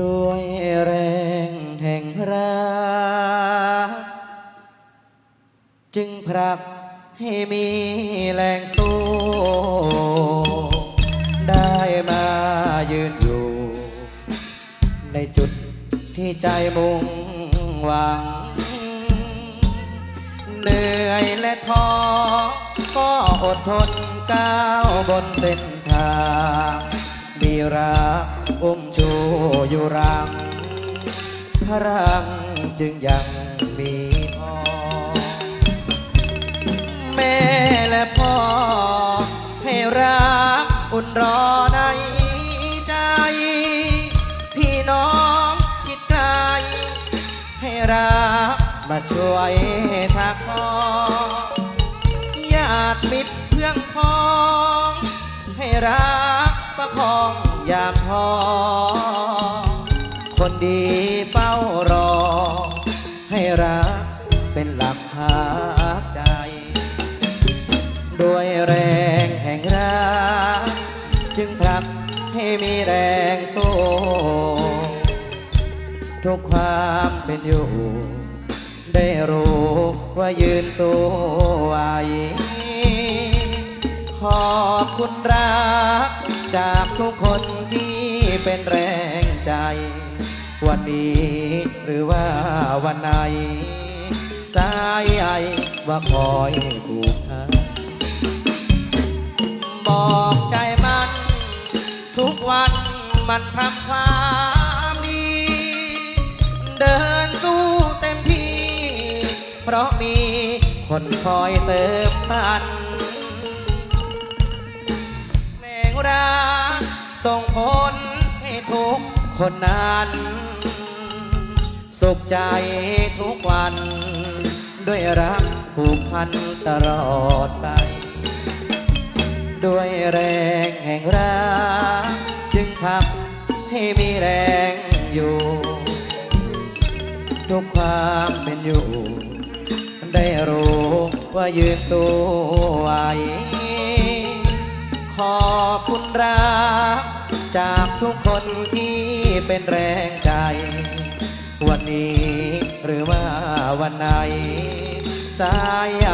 ด้วยแรงแห่งรักจึงผลักให้มีแรงสู้ได้มายืนอยู่ ในจุดที่ใจมุ่งหวัง เหนื่อยและท้อก็อดทนก้าวบนเส้นทาง มีรักอุ้มชูอยู่รังพลังจึงยังมีพอแม่และพ่อ ให้รักอุ่นรอในใจ พี่น้องจิตใจ ให้รักมาช่วยทักทอญาติมิตรเพื่อนพ้อ รักประคองยามท้อคนดีเฝ้ารอ ให้รักเป็นหลักพักใจ ด้วยแรงแห่งรัก จึงผลักให้มีแรงสู้ทุกความเป็นอยู่ ได้รู้ว่ายืนสู้ไหว ขอบคุณรัก จากทุกคนที่เป็นแรงใจ วันนี้หรือว่าวันไหน สายใยว่าคอยผูกพันบอกใจมัน ทุกวันมันทำความดี เดินสู้เต็มที่ เพราะมีคนคอยเติมพัน รงรักส่งผลให้ทุกคนนั้น สุขใจทุกวัน ด้วยรักผูกพันตลอดไป ด้วยแรงแห่งรักจึงขับให้มีแรงอยู่ ทุกความเป็นอยู่ ได้รู้ว่ายืนสู้ไหวขอบคุณ รัก จากทุกคนที่เป็นแรงใจ วันนี้หรือว่าวันไหน สายใย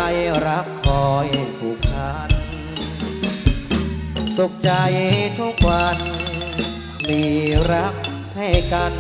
รักคอยผูกพัน สุขใจทุกวัน มีรักให้กัน